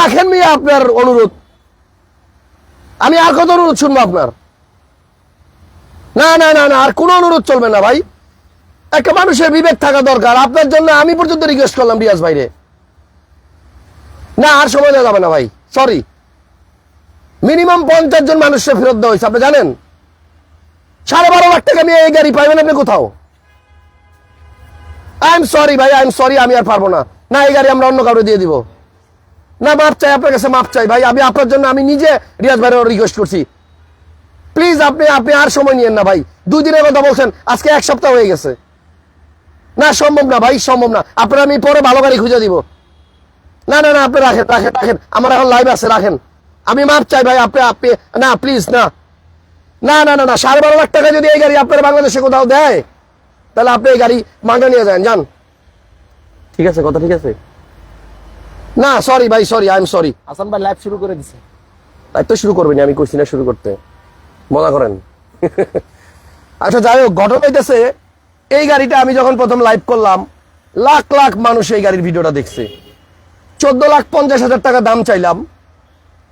রাখেন মিয়া আপনার অনুরোধ। আমি আর কত অনুরোধ শুনব আপনার? না না না না, আর কোনো অনুরোধ চলবে না ভাই। একটা মানুষের বিবেক থাকা দরকার। আপনার জন্য আমি পর্যন্ত রিকোয়েস্ট করলাম রিয়াজ ভাইরে। না, আর সময় যাবে না ভাই। সরি মিনিমাম পঞ্চাশ জন মানুষকে ফেরত দেওয়া হয়েছে, আপনি জানেন? সাড়ে বারো লাখ টাকা নিয়ে এই গাড়ি পাইবেন আপনি কোথাও? আই এম সরি ভাই আই এম সরি আমি আর পারব না। না, এই গাড়ি আমরা অন্য কাউকে দিয়ে দিব। না, মাপ চাই, আপনার কাছে মাপ চাই, ভাই। আমি আপনার জন্য, আমি নিজে রিয়াজ ভাইয়ের রিকোয়েস্ট করছি। প্লিজ আপনি আপনি আর সময় নিয়েন না, ভাই। দুই দিনের কথা বলছেন, আজকে এক সপ্তাহ হয়ে গেছে। না, সম্ভব না, ভাই, সম্ভব না। আপনার আমি পরে ভালো গাড়ি খুঁজে দিব। না না না, আপনি রাখেন রাখেন রাখেন। আমার এখন লাইভ আছে, রাখেন। আমি মাপ চাই, ভাই, আপনি আপনি, না প্লিজ না। না না না না, সাড়ে বারো লাখ টাকা যদি এই গাড়ি আপনার বাংলাদেশে কোথাও দেয়, তাহলে আপনি এই গাড়ি মাঙ্গা নিয়ে যান যান। ঠিক আছে, কথা ঠিক আছে? না সরি ভাই sorry I am sorry Hasan ভাই লাইভ শুরু করে দিছে। তাই তো শুরু করবেন আমি কইছি না শুরু করতে। মজা করেন। আচ্ছা যাই হোক ঘটনা হইতেছে এই গাড়িটা আমি যখন প্রথম লাইভ করলাম লাখ লাখ মানুষ এই গাড়ির ভিডিওটা দেখছে। চোদ্দ লাখ পঞ্চাশ হাজার টাকা দাম চাইলাম।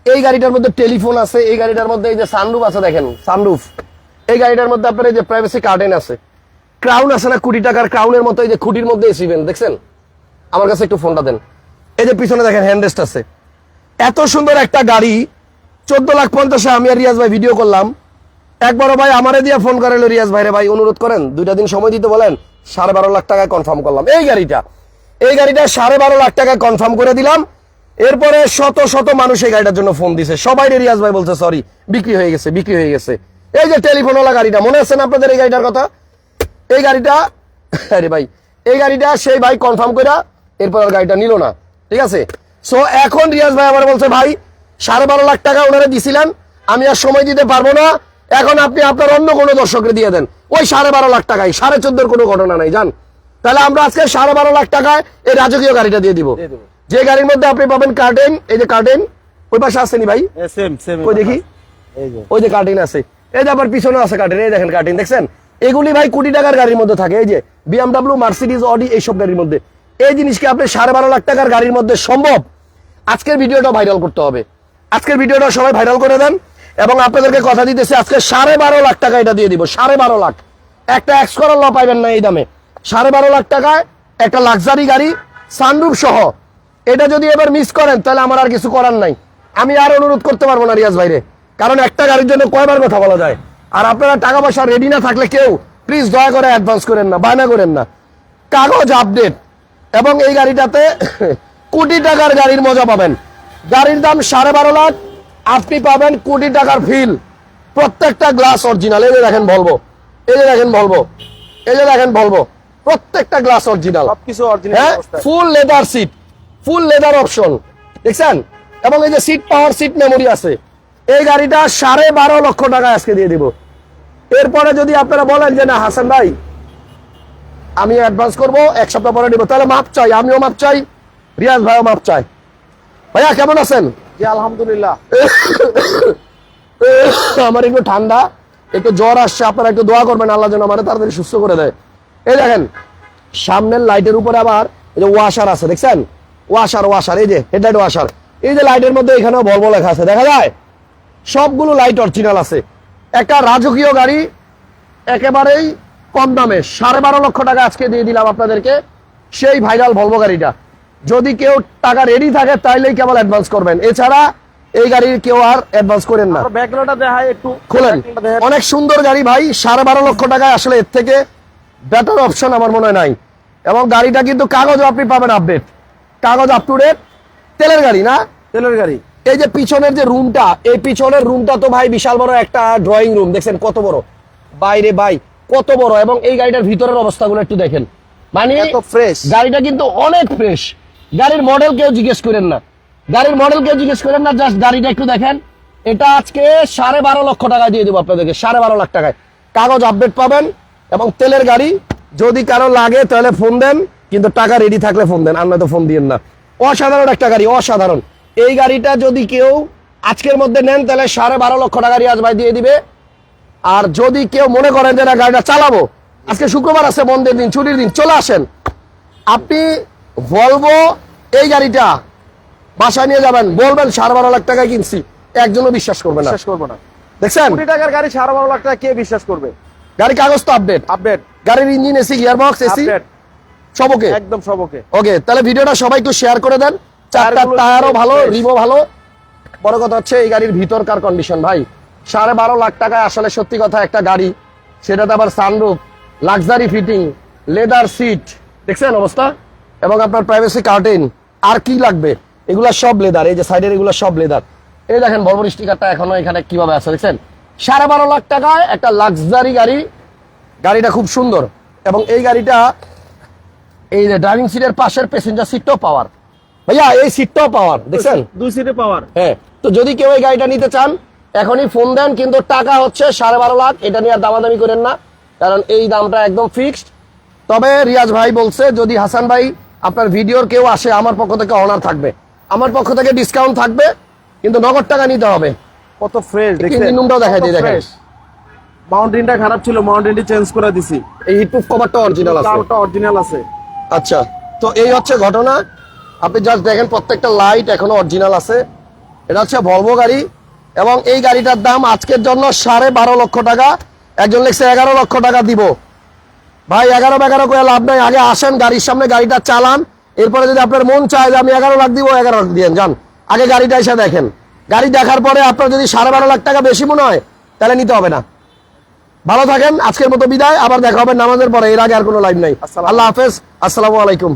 এই গাড়িটার মধ্যে টেলিফোন আছে এই গাড়িটার মধ্যে এই যে সানরুফ আছে দেখেন সানরুফ এই গাড়িটার মধ্যে আপনার এই যে প্রাইভেসি কার্টেন আছে। ক্রাউন আছে না কোটি টাকার ক্রাউনের মতো এই যে খুঁটির মধ্যে এসি ভেন দেখছেন? আমার কাছে একটু ফোনটা দেন। এই যে পিছনে দেখেন হ্যান্ডরেস্ট আছে। এত সুন্দর একটা গাড়ি, চোদ্দ লাখ পঞ্চাশে আমি আর রিয়াজ ভাই ভিডিও করলাম। একবারও ভাই আমারে দিয়ে ফোন করেন রিয়াজ ভাইরে ভাই অনুরোধ করেন, দুইটা দিন সময় দিতে বলেন, সাড়ে বারো লাখ টাকায় কনফার্ম করলাম। এই গাড়িটা এই গাড়িটা সাড়ে বারো লাখ টাকায় কনফার্ম করে দিলাম। এরপরে শত শত মানুষ এই গাড়িটার জন্য ফোন দিছে। সবাই রিয়াজ ভাই বলছে সরি বিক্রি হয়ে গেছে, বিক্রি হয়ে গেছে। এই যে টেলিফোনওয়ালা গাড়িটা, মনে আছে না আপনাদের এই গাড়িটার কথা? এই গাড়িটা, আরে ভাই, এই গাড়িটা সেই ভাই কনফার্ম করে এরপর গাড়িটা নিল না। ঠিক আছে? সো এখন রিয়াজ ভাই আমার বলছে ভাই সাড়ে বারো লাখ টাকা ওনারা দিছিলেন আমি আর সময় দিতে পারব না। এখন আপনি আপনার অন্য কোনো দর্শককে দিয়ে দেন। ওই সাড়ে বারো লাখ টাকায় সাড়ে চোদ্দোর কোনো ঘটনা নাই জান? তাহলে আমরা আজকে সাড়ে বারো লাখ টাকায় এই রাজকীয় গাড়িটা দিয়ে দিব। যে গাড়ির মধ্যে আপনি পাবেন কার্টেন এই যে কার্টেন ওই পাশে আসেনি ভাই? ওই দেখি? ওই যে কার্টিন আছে। এই যে আবার পিছনে আছে কার্টিন এই দেখেন কার্টিন দেখছেন? এগুলি ভাই কোটি টাকার গাড়ির মধ্যে থাকে এই যে বিএমডাব্লিউ মার্সিডিজ অডি এইসব গাড়ির মধ্যে। এই জিনিসকে আপনি সাড়ে বারো লাখ টাকার গাড়ির মধ্যে সম্ভব। আজকের ভিডিওটা ভাইরাল করতে হবে। আজকের ভিডিওটা সবাই ভাইরাল করে দেন এবং আপনাদেরকে কথা দিতেছে, আজকে সাড়ে বারো লাখ টাকা এটা দিয়ে দিব, সাড়ে বারো লাখ। একটা এক্স করার ল পাইবেন না এই দামে। সাড়ে বারো লাখ টাকায় একটা লাক্সারি গাড়ি সানরুফ সহ। এটা যদি এবার মিস করেন, তাহলে আমার আর কিছু করার নাই। আমি আর অনুরোধ করতে পারব না রিয়াজ ভাইরে। কারণ একটা গাড়ির জন্য কয়বার কথা বলা যায়? আর আপনারা টাকা পয়সা রেডি না থাকলে কেউ প্লিজ দয়া করে অ্যাডভান্স করেন না, বায়না করেন না। কাগজ আপডেট এবং এই গাড়িটাতে কোটি টাকার গাড়ির মজা পাবেন। গাড়ির দাম সাড়ে বারো লাখ আপনি পাবেন কোটি টাকার ফিল প্রত্যেকটা গ্লাস অরিজিনাল এই যে দেখেন বলব এই যে দেখেন বলব এই যে দেখেন বলব প্রত্যেকটা গ্লাস অরিজিনাল সবকিছু অরিজিনাল হ্যাঁ? Full leather seat full leather option দেখছেন? এবং এই যে সিট পাওয়ার সিট মেমোরি আছে। এই গাড়িটা সাড়ে বারো লক্ষ টাকা আজকে দিয়ে দিব। এরপরে যদি আপনারা বলেন যে না হাসান ভাই আমি অ্যাডভান্স করব এক সপ্তাহ পরে নিব। তাহলে মাপ চাই আমিও মাপ চাই রিয়াজ ভাইও মাপ চাই। ভাইয়া কেমন আছেন? জি আলহামদুলিল্লাহ। আমার একটু ঠান্ডা একটু জ্বর আসছে আপনারা একটু দোয়া করবেন আল্লাহ যেন আমার তাড়াতাড়ি সুস্থ করে দেয়। এই দেখেন সামনের লাইটের উপরে আবার এই যে ওয়াশার আছে দেখছেন? ওয়াশার ওয়াশার এই যে হেডলাইট ওয়াশার এই যে লাইটের মধ্যে এখানেও ভলভো লেখা আছে দেখা যায়? সবগুলো লাইট অরিজিনাল আছে। একটা রাজকীয় গাড়ি একেবারেই কম দামে সাড়ে বারো লক্ষ টাকা আজকে দিয়ে দিলাম আপনাদেরকে সেই ভাইরাল ভলভো গাড়িটা। যদি কেউ টাকা রেডি থাকে তাইলেই কেবল অ্যাডভান্স করবেন। এছাড়া এই গাড়ির কেউ আর অ্যাডভান্স করেন না। খোলেন। অনেক সুন্দর গাড়ি ভাই সাড়ে বারো লক্ষ টাকায় আসলে এর থেকে বেটার অপশন আমার মনে হয় নাই। এবং গাড়িটা কিন্তু কাগজ আপনি পাবেন আপডেট কাগজ আপ টু ডেট তেলের গাড়ি না? তেলের গাড়ি। এই যে পিছনের যে রুমটা এই পিছনের রুমটা তো ভাই বিশাল বড় একটা ড্রয়িং রুম দেখছেন কত বড়? বাইরে ভাই কত বড় এবং এই গাড়িটার ভিতরের অবস্থাগুলো একটু দেখেন। মানে ফ্রেশ গাড়িটা কিন্তু অনেক ফ্রেশ গাড়ির মডেল কেউ জিজ্ঞেস করেন না। গাড়ির মডেল কেউ জিজ্ঞেস করেন না জাস্ট গাড়িটা একটু দেখেন। এটা আজকে সাড়ে বারো লক্ষ টাকা দিয়ে দেবো আপনাদেরকে সাড়ে বারো লাখ টাকায়। কাগজ আপডেট পাবেন এবং তেলের গাড়ি যদি কারও লাগে তাহলে ফোন দেন কিন্তু টাকা রেডি থাকলে ফোন দেন আর তো ফোন দিয়েন না। অসাধারণ একটা গাড়ি অসাধারণ। এই গাড়িটা যদি কেউ আজকের মধ্যে নেন তাহলে সাড়ে বারো লক্ষ টাকা রিয়াজ ভাই দিয়ে দিবে। আর যদি কেউ মনে করেন যে না গাড়িটা চালাবো আজকে শুক্রবার আছে বন্ধের দিন ছুটির দিন চলে আসেন। আপনি ভলভো এই গাড়িটা বাসায় নিয়ে যাবেন বলবেন সাড়ে বারো লাখ টাকায় কিনছি। একজনও বিশ্বাস করবে না। বিশ্বাস করব না। দেখছেন? কোটি টাকার গাড়ি সাড়ে বারো লাখ টাকা কে বিশ্বাস করবে? গাড়ি কাগজ তো আপডেট আপডেট গাড়ির engine AC gear box AC update সব একদম সবকে। ওকে তাহলে ভিডিওটা সবাই একটু শেয়ার করে দেন। চারটা টায়ারও ভালো। রিমো ভালো। বড় কথা হচ্ছে এই গাড়ির ভিতরকার কন্ডিশন ভাই। সাড়ে বারো লাখ টাকায় আসলে সত্যি কথা একটা গাড়ি। সেটাতে আবার sunroof luxury fitting leather seat দেখছেন অবস্থা? এবং আপনার প্রাইভেসি কার্টেন আর কি লাগবে? এগুলা সব লেদার এই যে সাইডের এগুলো সব লেদার এই দেখেন বর্বর স্টিকারটা এখনও এখানে কীভাবে আছে দেখছেন? সাড়ে বারো লাখ টাকায় একটা লাক্সারি গাড়ি। গাড়িটা খুব সুন্দর। এবং এই গাড়িটা এই যে ড্রাইভিং সিটের পাশের প্যাসেঞ্জার সিটটাও পাওয়ার ভাইয়া এই সিটটাও পাওয়ার দেখছেন? দুই সিটে পাওয়ার হ্যাঁ তো যদি কেউ এই গাড়িটা নিতে চান এখনই ফোন দেন কিন্তু টাকা হচ্ছে সাড়ে বারো লাখ। এটা নিয়ে আর দামাদামি করেন না কারণ এই দামটা একদম ফিক্সড তবে রিয়াজ ভাই বলছে যদি হাসান ভাই আপনার ভিডিওর কেউ আসে আমার পক্ষ থেকে অনার থাকবে। আমার পক্ষ থেকে ডিসকাউন্ট থাকবে কিন্তু নগদ টাকা নিতে হবে। কত ফ্রেশ engine roomটাও দেখাই দিই, দেখেন। মাউন্টেনটা খারাপ ছিল মাউন্টেনটি চেঞ্জ করে দিছি। এই হিটপ্রুফ কভারটা অরিজিনাল আছে। কারটা অরিজিনাল আছে। আচ্ছা তো এই হচ্ছে ঘটনা। আপনি জাস্ট দেখেন প্রত্যেকটা লাইট এখনও অরিজিনাল আছে। এটা হচ্ছে ভলভো গাড়ি। এবং এই গাড়িটার দাম আজকের জন্য সাড়ে বারো লক্ষ টাকা। একজন লিখছে এগারো লক্ষ টাকা দিব। ভাই এগারো এগারো করে লাভ নাই। আগে আসেন গাড়ির সামনে গাড়িটা চালান। এরপরে যদি আপনার মন চায় যে আমি এগারো লাখ দিব এগারো লাখ দিয়ে যান। আগে গাড়িটা এসে দেখেন। গাড়ি দেখার পরে আপনার যদি সাড়ে বারো লাখ টাকা বেশি মনে হয় তাহলে নিতে হবে না। ভালো থাকেন আজকের মতো বিদায়। আবার দেখা হবে নামাজের পরে। এর আগে আর কোনো লাইভ নাই। আল্লাহ হাফেজ। আসসালামু আলাইকুম।